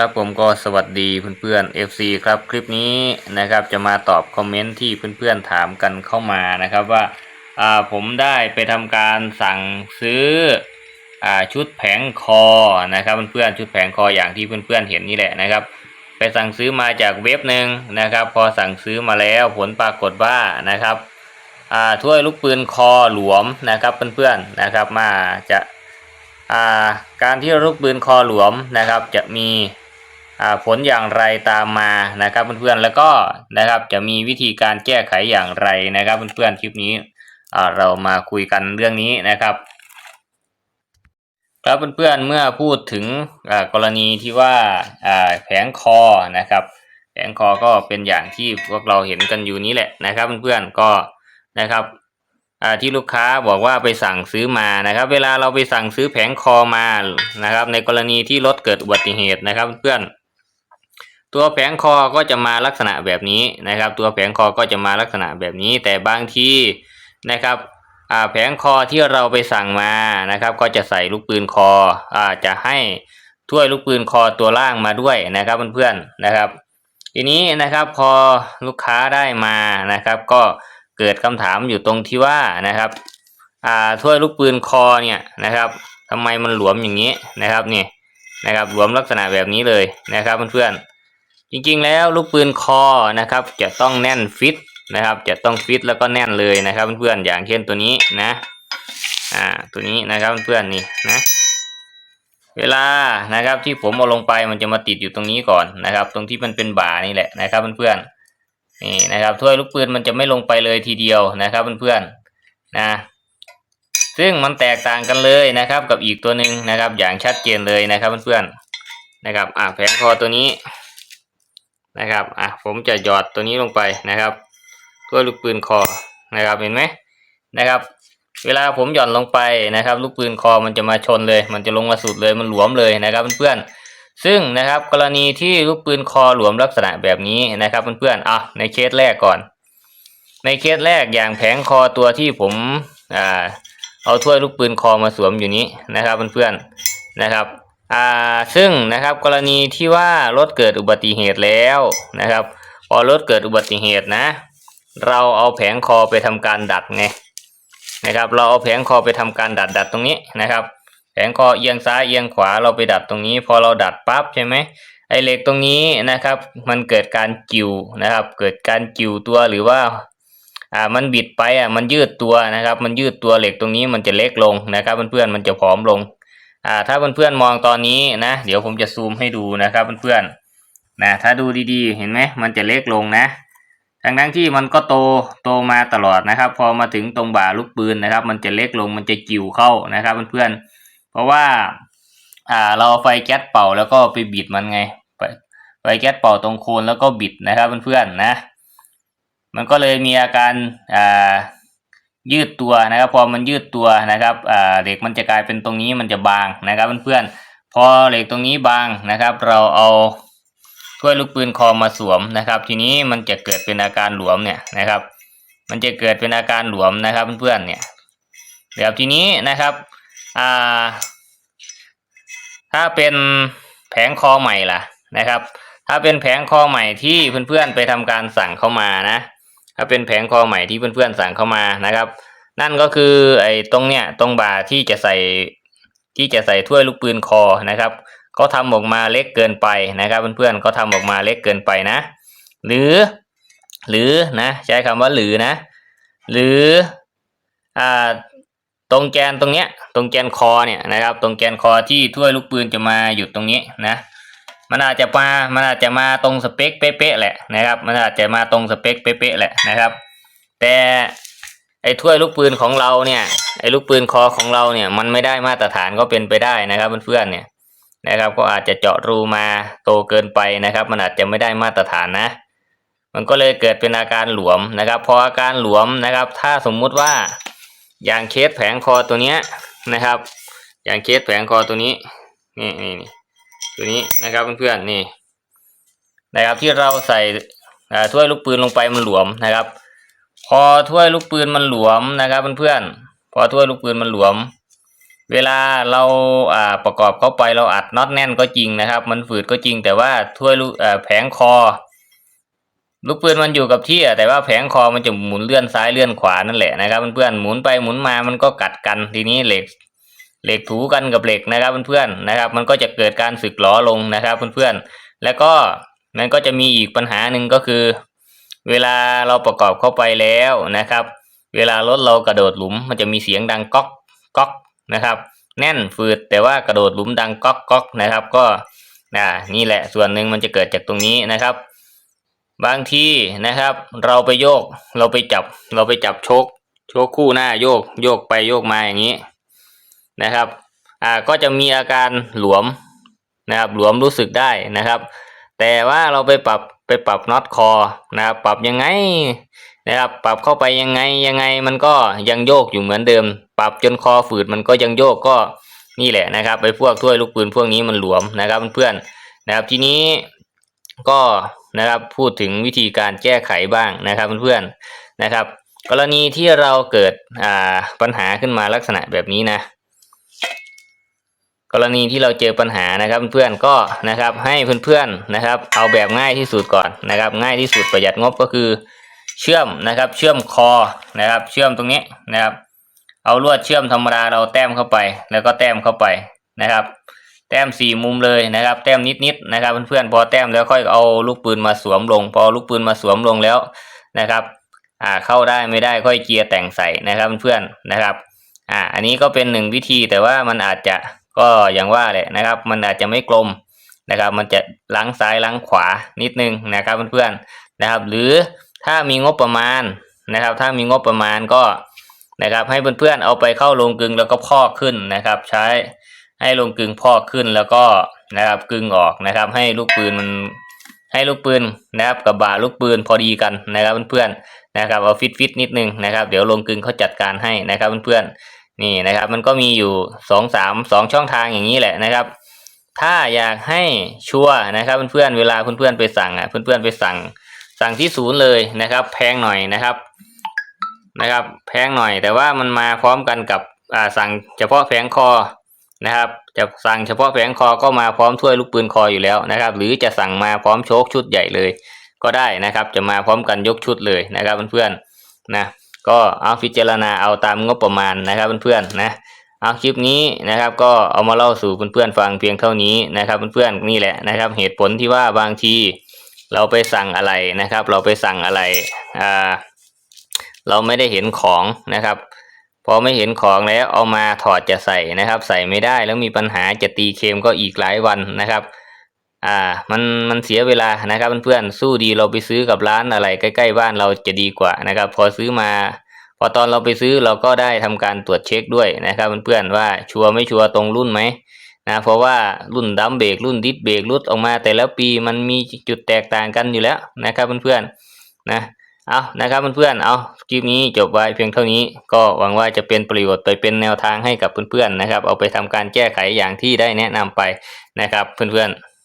ครับผมก็สวัสดีเพื่อนๆ FC ครับคลิปนี้นะครับจะมาตอบคอมเมนต์ที่เพื่อนๆถามกันเข้ามานะครับว่าอ่าผมได้ไปทำการสั่งซื้ออ่าชุดแผงคอนะครับเพื่อนๆชุดแผงคออย่างที่เพื่อนๆเห็นนี่แหละนะครับ ไปสั่งซื้อมาจากเว็บหนึ่งนะครับ พอสั่งซื้อมาแล้วผลปรากฏว่านะครับอ่าถ้วยลูกปืนคอหลวมนะครับเพื่อนๆนะครับมาจะอ่าการที่ลูกปืนคอหลวมนะครับจะมี ผลอย่างไรตามมานะครับเพื่อนๆแล้วก็นะครับจะมีวิธีการแก้ไขอย่างไรนะครับเพื่อนๆคลิปนี้เรามาคุยกันเรื่องนี้นะครับ ครับเพื่อนๆเมื่อพูดถึงกรณีที่ว่าแผงคอนะครับ แผงคอก็เป็นอย่างที่พวกเราเห็นกันอยู่นี้แหละนะครับเพื่อนๆก็นะครับที่ลูกค้าบอกว่าไปสั่งซื้อมานะครับ เวลาเราไปสั่งซื้อแผงคอมานะครับ ในกรณีที่รถเกิดอุบัติเหตุนะครับ เพื่อน ตัวแผงคอก็จะมาลักษณะแบบนี้นะครับ ตัวแผงคอก็จะมาลักษณะแบบนี้ แต่บางทีนะครับแผงคอที่เราไปสั่งมานะครับ ก็จะใส่ลูกปืนคออ่าจะให้ถ้วยลูกปืนคอตัวล่างมาด้วยนะครับเพื่อนๆนะครับ ทีนี้นะครับพอลูกค้าได้มานะครับ ก็เกิดคำถามอยู่ตรงที่ว่านะครับอ่าถ้วยลูกปืนคอเนี่ยนะครับทำไมมันหลวมอย่างนี้นะครับนี่นะครับหลวมลักษณะแบบนี้เลยนะครับเพื่อนๆ จริงๆแล้วลูกปืนคอนะครับ จะต้องแน่นฟิตนะครับ จะต้องฟิตแล้วก็แน่นเลยนะครับเพื่อนๆอย่างเช่นตัวนี้นะอ่าตัวนี้นะครับเพื่อนๆนี่นะเวลานะครับที่ผมเอาลงไปมันจะมาติดอยู่ตรงนี้ก่อนนะครับ ตรงที่มันเป็นบ่านี่แหละนะครับเพื่อนๆนี่นะครับถ้วยลูกปืนมันจะไม่ลงไปเลยทีเดียวนะครับเพื่อนๆนะซึ่งมันแตกต่างกันเลยนะครับกับอีกตัวหนึ่งนะครับ อย่างชัดเจนเลยนะครับเพื่อนๆนะครับอ่าแผงคอตัวนี้ นะครับอะผมจะหยอดตัวนี้ลงไปนะครับตัวลูกปืนคอนะครับเห็นไหมนะครับ เวลาผมหย่อนลงไปนะครับ ลูกปืนคอมันจะมาชนเลย มันจะลงมาสุดเลยมันหลวมเลยนะครับเพื่อนๆซึ่งนะครับกรณีที่ลูกปืนคอหลวมลักษณะแบบนี้นะครับเพื่อนๆอะในเคสแรกก่อน ในเคสแรกอย่างแผงคอตัวที่ผมอ่าเอาถ้วยลูกปืนคอมาสวมอยู่นี้นะครับเพื่อนๆนะครับ อ่าซึ่งนะครับกรณีที่ว่ารถเกิดอุบัติเหตุแล้วนะครับ พอรถเกิดอุบัติเหตุนะ เราเอาแผงคอไปทำการดัดไงนะครับ เราเอาแผงคอไปทำการดัดดัดตรงนี้นะครับ แผงคอเอียงซ้ายเอียงขวาเราไปดัดตรงนี้ พอเราดัดปั๊บใช่ไหมไอเหล็กตรงนี้นะครับ มันเกิดการกิ่วนะครับ เกิดการกิ่วตัวหรือว่าอ่ามันบิดไปอะมันยืดตัวนะครับ มันยืดตัวเหล็กตรงนี้มันจะเล็กลงนะครับเพื่อนๆมันจะผอมลง อ่าถ้าเพื่อนๆมองตอนนี้นะ เดี๋ยวผมจะซูมให้ดูนะครับเพื่อนๆนะถ้าดูดีๆ เห็นไหมมันจะเล็กลงนะทั้งทั้งที่มันก็โตโตมาตลอดนะครับ พอมาถึงตรงบ่าลูกปืนนะครับ มันจะเล็กลงมันจะกิ่วเข้านะครับเพื่อนๆเพราะว่าอ่าเราไฟแก๊สเป่าแล้วก็ไปบิดมันไงไฟไฟแก๊สเป่าตรงโคนแล้วก็บิดนะครับเพื่อนๆนะ มันก็เลยมีอาการอ่า ยืดตัวนะครับ พอมันยืดตัวนะครับเหล็กมันจะกลายเป็นตรงนี้มันจะบางนะครับเพื่อนๆพอเหล็กตรงนี้บางนะครับ เราเอาถ้วยลูกปืนคอมาสวมนะครับ ทีนี้มันจะเกิดเป็นอาการหลวมเนี่ยนะครับ มันจะเกิดเป็นอาการหลวมนะครับเพื่อนๆเนี่ยเดี๋ยวทีนี้นะครับอ่าถ้าเป็นแผงคอใหม่ล่ะนะครับ ถ้าเป็นแผงคอใหม่ที่เพื่อนๆไปทำการสั่งเข้ามานะ ถ้าเป็นแผงคอใหม่ที่เพื่อนๆสั่งเข้ามานะครับ นั่นก็คือไอ้ตรงเนี้ยตรงบ่าที่จะใส่ที่จะใส่ถ้วยลูกปืนคอนะครับเขาทำออกมาเล็กเกินไปนะครับ เพื่อนๆเขาทำออกมาเล็กเกินไปนะ หรือ หรือนะใช้คำว่าหรือนะ หรืออ่าตรงแกนตรงเนี้ยตรงแกนคอเนี่ยนะครับ ตรงแกนคอที่ถ้วยลูกปืนจะมาหยุดตรงนี้นะ มันอาจจะมามันอาจจะมาตรงสเปคเป๊ะๆแหละนะครับ มันอาจจะมาตรงสเปคเป๊ะๆแหละนะครับ แต่ไอ้ถ้วยลูกปืนของเราเนี่ยไอ้ลูกปืนคอของเราเนี่ยมันไม่ได้มาตรฐานก็เป็นไปได้นะครับเพื่อนๆเนี่ยนะครับ ก็อาจจะเจาะรูมาโตเกินไปนะครับ มันอาจจะไม่ได้มาตรฐานนะ มันก็เลยเกิดเป็นอาการหลวมนะครับ พออาการหลวมนะครับ ถ้าสมมุติว่าอย่างเคสแผงคอตัวเนี้ยนะครับ อย่างเคสแผงคอตัวนี้นี่นี่นี่ ตัวนี้นะครับเพื่อนๆนี่นะครับที่เราใส่ถ้วยลูกปืนลงไปมันหลวมนะครับ พอถ้วยลูกปืนมันหลวมนะครับเพื่อนๆพอถ้วยลูกปืนมันหลวม เวลาเราอ่าประกอบเข้าไปเราอัดน็อตแน่นก็จริงนะครับ มันฝืดก็จริง แต่ว่าถ้วยลูกแผงคอ ลูกปืนมันอยู่กับที่อะแต่ว่าแผงคอมันจะหมุนเลื่อนซ้ายเลื่อนขวานั่นแหละนะครับเพื่อนๆหมุนไปหมุนมามันก็กัดกันทีนี้เหล็ก เหล็กถูกันกับเหล็กนะครับเพื่อนๆนะครับ มันก็จะเกิดการสึกหลอลงนะครับเพื่อนๆแล้วก็มันก็จะมีอีกปัญหาหนึ่งก็คือ เวลาเราประกอบเข้าไปแล้วนะครับ เวลารถเรากระโดดหลุม มันจะมีเสียงดังก๊อกก๊อกนะครับ แน่นฝืดแต่ว่ากระโดดหลุมดังก๊อกก๊อกนะครับ ก็อ่านี่แหละส่วนหนึ่งมันจะเกิดจากตรงนี้นะครับ บางทีนะครับ เราไปโยกเราไปจับเราไปจับโชคโชคคู่หน้าโยกโยกไปโยกมาอย่างนี้ นะครับอ่าก็จะมีอาการหลวมนะครับหลวมรู้สึกได้นะครับ แต่ว่าเราไปปรับไปปรับน็อตคอนะครับปรับยังไงนะครับปรับเข้าไปยังไงยังไงมันก็ยังโยกอยู่เหมือนเดิม ปรับจนคอฝืดมันก็ยังโยกก็นี่แหละนะครับไอ้พวกถ้วยลูกปืนพวกนี้มันหลวมนะครับเพื่อนๆนะครับทีนี้ก็นะครับพูดถึงวิธีการแก้ไขบ้างนะครับเพื่อนๆนะครับ กรณีที่เราเกิดอ่าปัญหาขึ้นมาลักษณะแบบนี้นะ กรณีที่เราเจอปัญหานะครับเพื่อนๆก็นะครับให้เพื่อนๆนะครับ เอาแบบง่ายที่สุดก่อนนะครับ ง่ายที่สุดประหยัดงบก็คือ เชื่อมนะครับ เชื่อมคอนะครับ เชื่อมตรงนี้นะครับ เอาลวดเชื่อมธรรมดาเราแต้มเข้าไป แล้วก็แต้มเข้าไปนะครับ แต้มสี่มุมเลยนะครับ แต้มนิดๆนะครับเพื่อนๆพอแต้มแล้วค่อยเอาลูกปืนมาสวมลง พอลูกปืนมาสวมลงแล้วนะครับ อ่าเข้าได้ไม่ได้ค่อยเกียร์แต่งใส่นะครับเพื่อนๆนะครับ อ่าอันนี้ก็เป็นหนึ่งวิธีแต่ว่ามันอาจจะ ก็อย่างว่าแหละนะครับ มันอาจจะไม่กลมนะครับ มันจะล้างซ้ายล้างขวานิดนึงนะครับเพื่อนๆนะครับ หรือถ้ามีงบประมาณนะครับ ถ้ามีงบประมาณก็นะครับ ให้เพื่อนๆเอาไปเข้าโรงกึงแล้วก็พอกขึ้นนะครับ ใช้ให้โรงกึงพอกขึ้นแล้วก็นะครับกึงออกนะครับ ให้ลูกปืนมันให้ลูกปืนนะครับกับบ่าลูกปืนพอดีกันนะครับเพื่อนๆนะครับเอาฟิตฟิตๆนิดนึงนะครับ เดี๋ยวโรงกึงเขาจัดการให้นะครับเพื่อนๆ นี่นะครับ มันก็มีอยู่สองสามสองช่องทางอย่างนี้แหละนะครับ ถ้าอยากให้ชัวร์นะครับเพื่อนๆเวลาเพื่อนๆไปสั่งอะเพื่อนๆไปสั่งสั่งที่ศูนย์เลยนะครับ แพงหน่อยนะครับนะครับ แพงหน่อย แต่ว่ามันมาพร้อมกันกับอ่าสั่งเฉพาะแผงคอนะครับ จะสั่งเฉพาะแผงคอก็มาพร้อมถ้วยลูกปืนคออยู่แล้วนะครับ หรือจะสั่งมาพร้อมโชคชุดใหญ่เลย ก็ได้นะครับ จะมาพร้อมกันยกชุดเลยนะครับเพื่อนๆนะ ก็เอาพิจารณาเอาตามงบประมาณนะครับเพื่อนๆนะเอาคลิปนี้นะครับ ก็เอามาเล่าสู่เพื่อนๆฟังเพียงเท่านี้นะครับเพื่อนๆนี่แหละนะครับ เหตุผลที่ว่าบางทีเราไปสั่งอะไรนะครับ เราไปสั่งอะไรอ่าเราไม่ได้เห็นของนะครับพอไม่เห็นของแล้วเอามาถอดจะใส่นะครับ ใส่ไม่ได้แล้วมีปัญหาจะตีเคมก็อีกหลายวันนะครับ อ่า มันมันเสียเวลานะครับเพื่อนๆสู้ดีเราไปซื้อกับร้านอะไรใกล้ๆบ้านเราจะดีกว่านะครับ พอซื้อมา พอตอนเราไปซื้อเราก็ได้ทำการตรวจเช็คด้วยนะครับเพื่อนๆว่าชัวร์ไม่ชัวร์ตรงรุ่นไหมนะเพราะว่ารุ่นดัมเบรกรุ่นดิสเบรกรุ่นออกมา แต่ละปีมันมีจุดแตกต่างกันอยู่แล้วนะครับเพื่อนๆนะเอานะครับเพื่อนๆเอาคลิปนี้จบไว้เพียงเท่านี้ ก็หวังว่าจะเป็นประโยชน์ไปเป็นแนวทางให้กับเพื่อนๆนะครับ เอาไปทำการแก้ไขอย่างที่ได้แนะนำไปนะครับเพื่อนๆ